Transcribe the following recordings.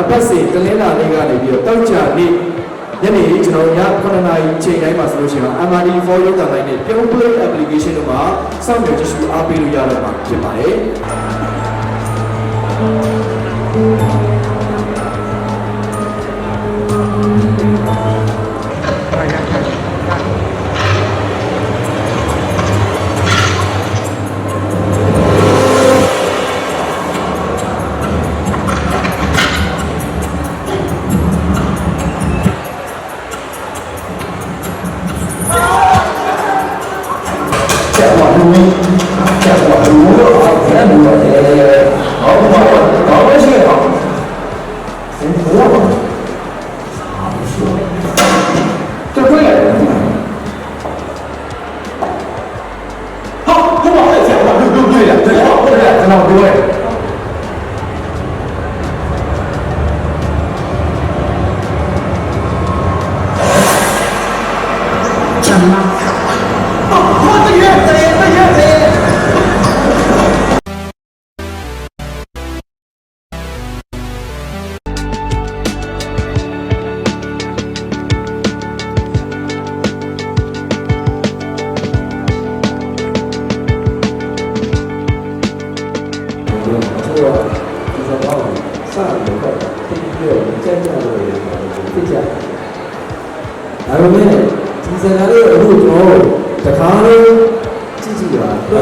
အပတ်စဉ်တလင်းလာနေ့ကနေပြီးတော့တောက်ကြနေ့ညနေကျွန်တော်ည9:00နာရီချိန်တိုင်းမှာဆိုလို့ရှိရင် MRD4 ရုပ်သံတိုင်းနဲ့ပြုံး play application တို့မှာစောင့်မျှော်ကြည့်ရှုအားပေးလို့ရတော့မှာဖြစ်ပါတယ်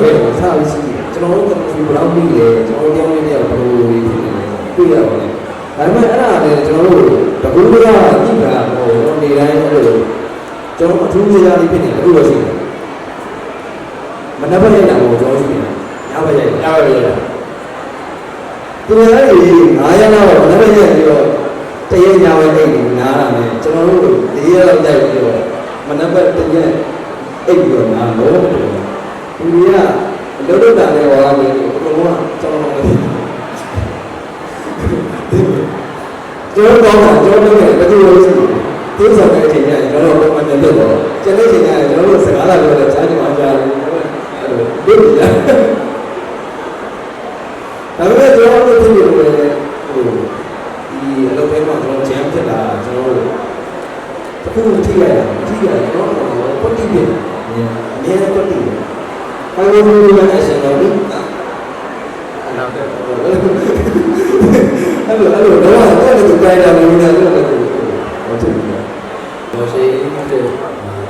ပါဟုတ်ကဲ့စားလို့ရှိတယ်ကျွန်တော်တို့ကဘယ်လောက်ပြီးလဲကျွန်တော်ကြောင်းလေးတယောက်ဘယ်လိုလေးဖြစ်နေလဲတွေ့ရပါတယ်ဒါပေမဲ့အဲ့ဒါလည်းကျွန်တော်တို့တကူကညှိတာဟိုကျွန်တော်နေတိုင်းအဲ့လိုကျွန်တော်အထူးကြီးသားလေးဖြစ်နေတယ်အခုတော့ရှိတယ်မနှက်ဖက်ရိုက်တာကိုကျွန်တော်ရှိတယ်ညဘက်ရိုက်ညဘက်ရိုက်တာသူတို့လည်း9ရက်လောက်တော့လည်းရက်ပြီးတော့တရေညာဝဲအိတ်ကိုနားတာနဲ့ကျွန်တော်တို့၄ရက်လောက်တိုက်ပြီးတော့မနက်ဘက်တရက်အိတ်ပြီးတော့နားတော့ တယ်သူကြီးကအလုပ်လုပ်တာလည်းဟောလာတယ်ဘယ်လိုမှကျွန်တော်လည်းကျွန်တော်တော့ကျွန်တော်လည်းဘယ်သူလို့ရှိလဲသူဆောင်တဲ့အချိန်ကျရင်ကျွန်တော်တော့မှန်တယ်လို့တော့ကျန်တဲ့အချိန်ကျရင်ကျွန်တော်တို့စကားလာပြောတယ်ဈာတိမှာကြားတယ်အဲ့လိုလုပ်ကြဒါပေမဲ့ကျွန်တော်တို့သိနေလို့လည်းဟိုဒီအလုပ်ထဲမှာကျွန်တော်ဂျမ်ဖြစ်လာကျွန်တော်တို့တခုထိရတာထိရတော့ပတ်တိပြအမြဲပတ်တိ ဘာလို့ဒီလိုလဲဆိုတော့နောက်တော့အဲ့လိုအဲ့လိုတော့အဲ့လိုကြိုင်တာမျိုးနဲ့လို့လည်းဟုတ်တယ်ဘောရှိတဲ့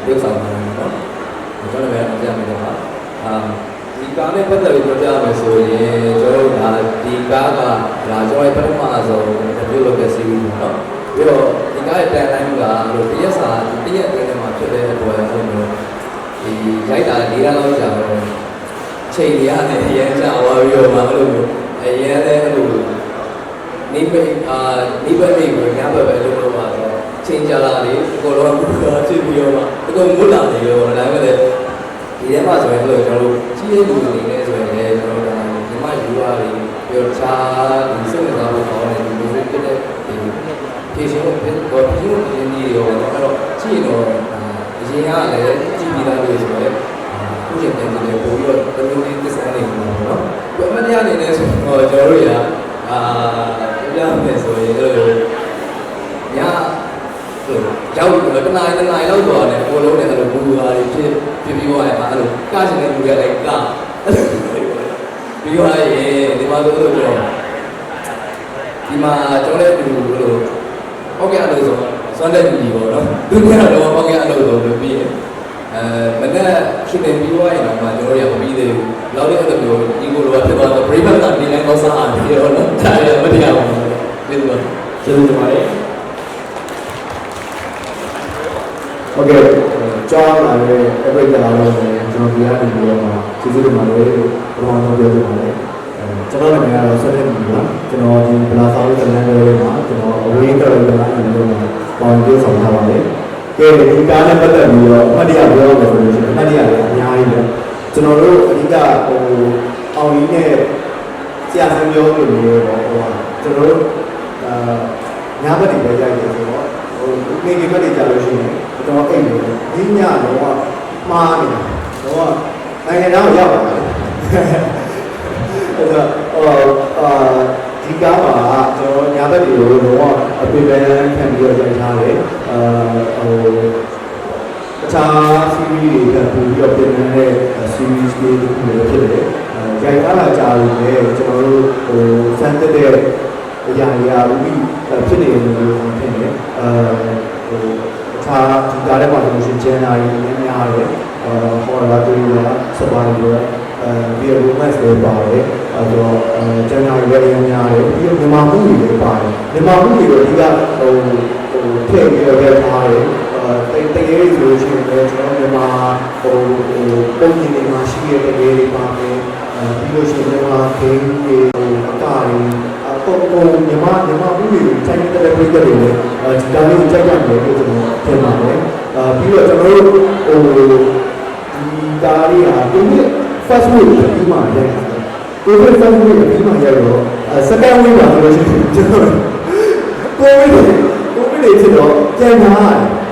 ရုပ်ဆောင်တာနော်ကျွန်တော်လည်းအကြံပေးတော့အာဒီကားနဲ့ပတ်သက်ပြီးပြောပြမယ်ဆိုရင်ကျွန်တော်ဒါဒီကားကဒါကျွန်တော်ပထမဆုံးပြုလုပ်တဲ့စီးရီးပေါ့နော်ပြီးတော့ဒီကားရဲ့တန်တိုင်းကလို့တရက်စာတရက်အတွင်းမှာဖြစ်တဲ့အတွက်ဆိုတော့ ဒီရိုက်တာ၄လလောက်ကြာတော့ချိန်ရရတယ်အရင်ကြာသွားပြီးတော့မှအဲ့လိုအရင်လည်းအဲ့လိုနေပိအာနေပိနေကိုညဘက်ပဲလုပ်လို့ပါတော့ချိန်ကြာလာလေအကုန်လုံးကဖြစ်ပြီးတော့မှအကုန်မွတ်လာနေရောဒါပေမဲ့လည်းဒီထဲမှာဆိုရင်လို့ကျွန်တော်တို့ကြီးရဲ့လူတွေနေဆိုရင်လည်းကျွန်တော်တို့ဒီမှာယူရတွေပြောချာဒီစိတ်ဝင်စားဖို့ကောင်းတဲ့လူတွေဖြစ်တဲ့ဒီဖြည့်ရှင်ကိုဖြစ်တော့ဖြည့်ရှင်ကိုရင်းနေရောအဲ့တော့ကြည့်တော့အ ရင်ကလည်းကြည့်ပြီးသားလို့ဆိုတော့ခုချိန်ပြန်နေပို့ပြီးတော့တမျိုးလေးသစ္စာနေမှာပေါ့နော်ပြမတရားအနေနဲ့ဆိုတော့ကျွန်တော်တို့ရအာပြောပြမယ်ဆိုရင်အဲ့လိုညရောက်တနားတနားလောက်တော့တယ်အကုန်လုံးနဲ့အဲ့လိုဘူဟာတွေဖြစ်ဖြစ်ပြီးတော့အဲ့လိုကချင်တဲ့လူတွေလည်းကပြီးတော့ရေဒီမှာတို့တို့တော့ဒီမှာကျွန်တော်လည်းဒီလိုလိုဟုတ်ကဲ့အဲ့လိုဆို စွမ်းတဲ့လူကြီးပေါ့နော်သူကတော့ဟုတ်ကဲ့အဲ့လိုဆိုလို့ပြီးအဲမနေ့ရှုတင်ပြီးသွားရင်တော့ကျွန်တော်ရမပြီးသေးဘူးလောက်တဲ့အဲ့လိုမျိုးဒီကိုလိုဖြစ်သွားတော့ brave ကနေလည်းကောစားအားပြီးတော့နော်ဒါရမတရားဘူးဒီလိုကျေးဇူးတင်ပါတယ်ဟုတ်ကဲ့ကြောင်းလာတဲ့အပိတ်ကလာလို့ကျွန်တော်ဒီကနေပြီးတော့ကျေးဇူးတင်ပါတယ်လို့ဘုရားတော်ပြောပြပါတယ်အဲကျွန်တော်လည်းကတော့ဆက်တဲ့ပြီပါကျွန်တော်ဒီဘလာဆောင်တဲ့လမ်းလေးမှာကျွန်တော်အဝေးတော်တဲ့လမ်းလေးမှာ ပေါင်ပြေးဆောင်ထားပါတယ်ကဲဒီကားနဲ့ပတ်သက်ပြီးတော့အမှတ်တရပြောရမယ်ဆိုလို့ရှိရင်အမှတ်တရလည်းအများကြီးပဲကျွန်တော်တို့အဓိကဟိုအောင်ကြီးနဲ့ဆရာဆန်းပြောလို့မျိုးပေါ့ဟိုကျွန်တော်တို့အာညာဘက်တွေပဲရိုက်တယ်ဆိုတော့ဟိုနေဒီဘက်တွေကြာလို့ရှိရင်တော့အိတ်လို့ညညတော့မှားနေတာတော့နိုင်ငံသားကိုရောက်ပါမယ်အဲ့တော့ဟိုအာတ ဒီကားမှာကျွန်တော်ညာဘက်တွေကိုတော့အပေပန်းခံပြီးတော့ရိုက်ထားတယ်အာဟိုအခြား series တွေကပို့ပြီးတော့ပြင်နေတဲ့ series တွေဖြစ်တယ်အဲရိုက်ထားတာကြာပြီလေကျွန်တော်တို့ဟိုစမ်းတက်တဲ့အရာအရာပြီးဖြစ်နေတယ်လို့ထင်တယ်အဲဟိုအခြားဒီကားထဲမှာဆိုလို့ရှိရင်ကျန်တာတွေများများတယ်အာဟောတာတွေရောစပါးတွေရောအဲဒီ romance တွေပါတယ်အဲတော့အဲကျန် တာတွေလည်းများတယ်ပြီးတော့မြန်မာမှုတွေလည်းပါတယ်မြန်မာမှုတွေတော့ဒီကဟိုဟိုထည့်ပြီးတော့ရထားတယ်အဲတကယ်ဆိုလို့ရှိရင်လည်းကျွန်တော်မြန်မာဟိုဟိုပုံပြင်တွေမှာရှိတဲ့တကယ်တွေပါမယ်အဲပြီးလို့ရှိရင်မြန်မာဂိမ်းတွေဟိုအကတွေအပေါ်ပေါ်မြန်မာမြန်မာမှုတွေတိုင်းတဲ့ပြည်သက်တွေလည်းအဲဒီကားလေးကိုကြိုက်ကြတယ်လို့ကျွန်တော်ထင်ပါတယ်အဲပြီးတော့ကျွန်တော်တို့ဟိုဒီကားလေးဟာဒီနေ့ first week ပြီးမှရိုက်တာ ကိုဗစ် first week ပြီးမှရိုက်တော့အဲ second week ပါလို့ရှိရင်ကျွန်တော်ကိုဗစ်ကိုဗစ်တွေဖြစ်တော့ပြန်လာ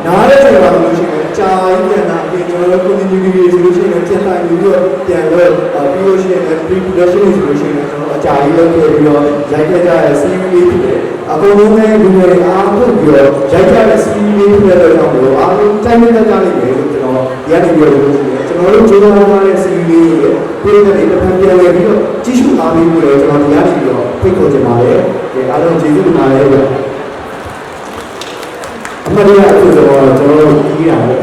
နားတဲ့ချိန်မှာလို့ရှိရင်ကြာကြီးပြန်လာပြီးကျွန်တော်တို့ community တွေဆိုလို့ရှိရင်ပြန်လာပြီးတော့ပြန်တော့ပြီးလို့ရှိရင် pre production ဆိုလို့ရှိရင်ကျွန်တော်အကြာကြီးလုပ်ခဲ့ပြီးတော့ရိုက်ခဲ့ကြတဲ့ series လေးဖြစ်တယ်အကုန်လုံးနဲ့လူတွေအားထုတ်ပြီးတော့ရိုက်ကြတဲ့ series လေးဖြစ်တဲ့အတွက်ကြောင့်မလို့အားလုံးတိုင်းနဲ့ကြကြလိမ့်မယ်လို့ကျွန်တော်ရနေပြောလို့ရှိရင်ကျွန်တော်တို့ကြိုးပမ်းထားတဲ့ series လေးတွေပြည်တဲ့တစ်ဖက်ပြန်လည်ပြီးတော့ ကြီးစုအားပေးပြီးတော့ကျွန်တော်ဒီကနေပြီးတော့ဖိတ်ခေါ်ချင်ပါတယ်။ဒီအားလုံးကျေးဇူးတင်ပါတယ်ဗျ။အမရိယအကျိုးတော့ကျွန်တော်တို့ကြီးတာပဲ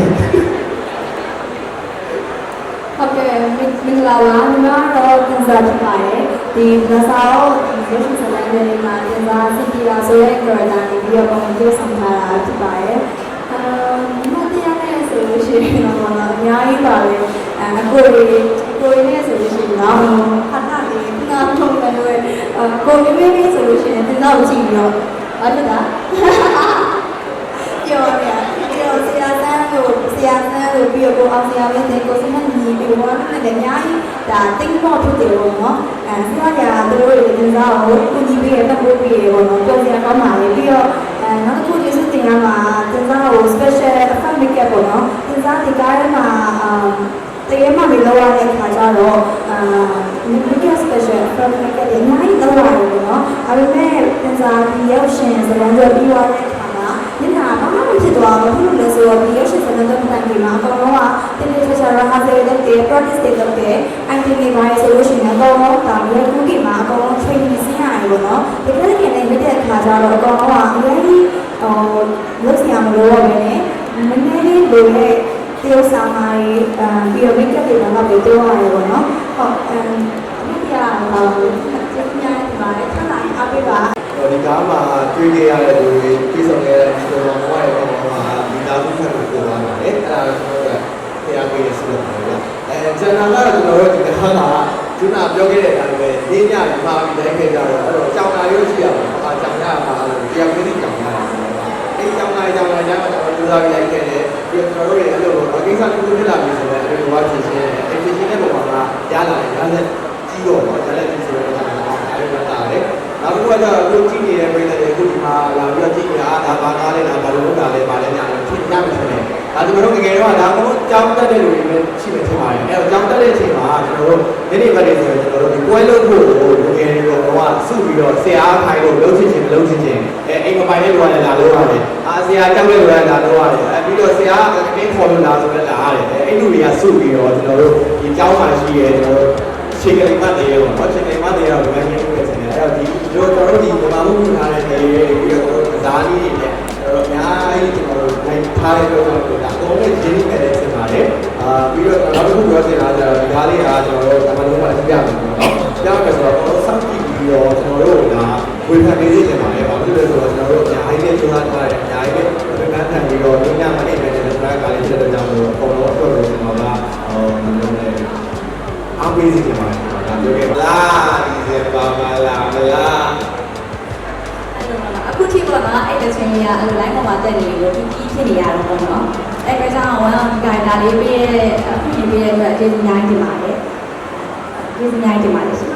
ဟုတ်ကဲ့မင်္ဂလာပါညီမတော့တင်စားဖြစ်ပါတယ်ဒီဗစာတော့ဒီရုပ်ရှင်ဇာတ်လမ်းတွေမှာတင်စားစစ်တီလာဆိုတဲ့ character နေပြီးတော့ပုံပြဆောင်ထားတာဖြစ်ပါတယ်အမ်မတရားနဲ့ဆိုလို့ရှိရင်တော့အများကြီးပါပဲအ ကိုရီကိုရီနဲ့ဆိုလို့ရှိရင်တော့ဟာတာလေးငါထုံးတယ်လို့အကိုရီမေးဆိုလို့ရှိရင်တင်စားကြည့်ပြီးတော့ဟုတ်တယ်လားပြောရပြောဆရာဆန်းကိုဆရာဆန်းကိုပြီးတော့အောင်ဆရာပဲတဲ့ကိုစနေညီပြီးတော့လည်းအများကြီးဒါတင်းပေါ်ဖြစ်တယ်ပေါ့နော်အဲဆရာကတို့ရဲ့ဒီစားကိုကုညီပေးရတဲ့ပို့ပေးရပေါ့နော်ပြောဆရာကောင်းပါလေပြီးတော့အဲနောက်တစ်ခုကျေးဇူးတင်ရမှာတင်စားကို special effect makeup ပေါ့နော်တင်စားဒီကားထဲမှာအာတကယ်မှမလုပ်ရတဲ့ခါ ကျတော့အာ makeup special effect makeup တွေအများကြီးလုပ်ရတယ်ပေါ့နော်ဒါပေမဲ့တင်စားဒီရောက်ရှင်စကားပြောပြီးသွားတဲ့အခါမှာညနာဘာမှမဖြစ်သွားဘူးဘာလို့လဲဆိုတော့ဒီရောက်ရှင်စကားပြောတဲ့တိုင်ဒီမှာအကုန်လုံးကတင်းတင်းချာချာရဟာစေလုပ်တယ် practice တွေလုပ်တယ် acting တွေပါဆိုလို့ရှိရင်အကုန်လုံးဒါမျိုးခုဒီမှာအကုန်လုံး training ဆင်းရတယ်ပေါ့နော်တကယ်တကယ်နဲ့ရက်တဲ့အခါကျတော့အကုန်လုံးကအရင်ဟိုလုပ်စရာမလိုတော့ဘဲနဲ့နည်းနည်းလေးလိုတဲ့ တယောက်ဆောင်ပါရေးအာပြီးတော့ make up တွေတော့ပဲတိုးရတယ်ပေါ့နော်ဟုတ်အမ်ဒီကအာကျေးဇူးများပါတယ်ထားလိုက်အားပေးပါဒီကားမှာတွေ့ခဲ့ရတဲ့လူတွေပြည်ဆောင်ခဲ့တဲ့ဒီလိုဘဝရဲ့ဘဝမှာဒီသားစုဖက်ကိုပြောသွားပါတယ်အဲ့ဒါကိုကျွန်တော်တို့ဖျားပေးရစီလို့ပြောတယ်အဲဂျန်နာကတော့ကျွန်တော်တို့ဒီကားကကျနာ ပြောခဲ့တဲ့အတိုင်းပဲနေညရမှာပြီးတိုင်းခဲ့ကြတော့အဲ့တော့ကြောင်နာရုပ်ရှိရမှာအာကြောင်ရမှာလို့တရားဝင်ကြောင်ရတယ်အဲ့ကြောင်နာကြောင်နာကျတော့ကျွန်တော်လူသားကြီးလိုက်ခဲ့တယ်ပြီးတော့ကျွန်တော်တို့တွေအဲ့လိုအကိစ္စတစ်ခုဖြစ်လာပြီဆိုတော့အဲ့လိုဝါဖြစ်ရှင်းတယ်အဲ့ဖြစ်ရှင်းတဲ့ပုံမှာရလာတယ်ဒါနဲ့ကြီးတော့ဗောဒါလည်းဒီဆိုတော့ကျွန်တော်အဲ့လိုတာတယ်နောက်တစ်ခုကတော့အခုကြည့်နေတဲ့ပြည်တဲ့အခုဒီမှာလာပြီးတော့ကြည့်နေတာဒါဘာကားလဲဒါဘာလို့လုပ်တာလဲဘာလဲညာလဲထင်ကြမယ်ဆိုရင်ဒါဒီမှာတော့ငယ်ငယ်တော့ဒါမှမဟုတ်ကြောင်းတက်တဲ့လူတွေပဲရှိမယ်ထင်ပါတယ်အဲ့တော့ကြောင်းတက်တဲ့အချိန်မှာ ကျွန်တော်တို့နေ့နေ့ပတ်နေဆိုရင်ကျွန်တော်တို့ဒီပွဲလုပ်ဖို့လူငယ်တွေကတော့စုပြီးတော့ဆရာခိုင်းလို့လှုပ်ချင်ချင်မလှုပ်ချင်ချင်အဲအိမ်မပိုင်တဲ့လူကလည်းလာလို့ရတယ်အာဆရာကြောက်တဲ့လူကလည်းလာလို့ရတယ်အဲပြီးတော့ဆရာအတင်းခေါ်လို့လာဆိုလည်းလာရတယ်အဲ့လူတွေကစုပြီးတော့ကျွန်တော်တို့ဒီကြောင်းမှာရှိရဲကျွန်တော်တို့ချိန်ကလေးမှတ်တယ်ရောဘာချိန်ကလေးမှတ်တယ်ရောဒီမှာညှိနေတယ်အဲ့တော့ဒီကျွန်တော်တို့ဒီမမမှုထားတဲ့နေရာပြီးတော့ကစားလေးတွေနဲ့တော့အများကြီးကျွန်တော်တို့နိုင်ထားတဲ့တော့တော့ဒါအကုန်လုံးရင်းနေတယ်ဖြစ်ပါတယ်အာ ပြီးတော့နောက်တစ်ခုပြောချင်တာကဒီကားလေးကကျွန်တော်တို့တမန်လုံးမှာပြရမယ်ပေါ့နော်ပြရမယ်ဆိုတော့ကျွန်တော်စောင့်ကြည့်ပြီးတော့ကျွန်တော်တို့ကဝေဖန်နေစေချင် ဖြစ်နေရတော့ပေါ့နော်အဲ့ကကြောင့်ဝမ်းဂိုင်တာလေးပေးရဲ့အခုပြင်ပေးရဲ့အတွက်အကျေးဇူးများတင်ပါတယ်ကျေးဇူးများတင်ပါတယ်ရှင်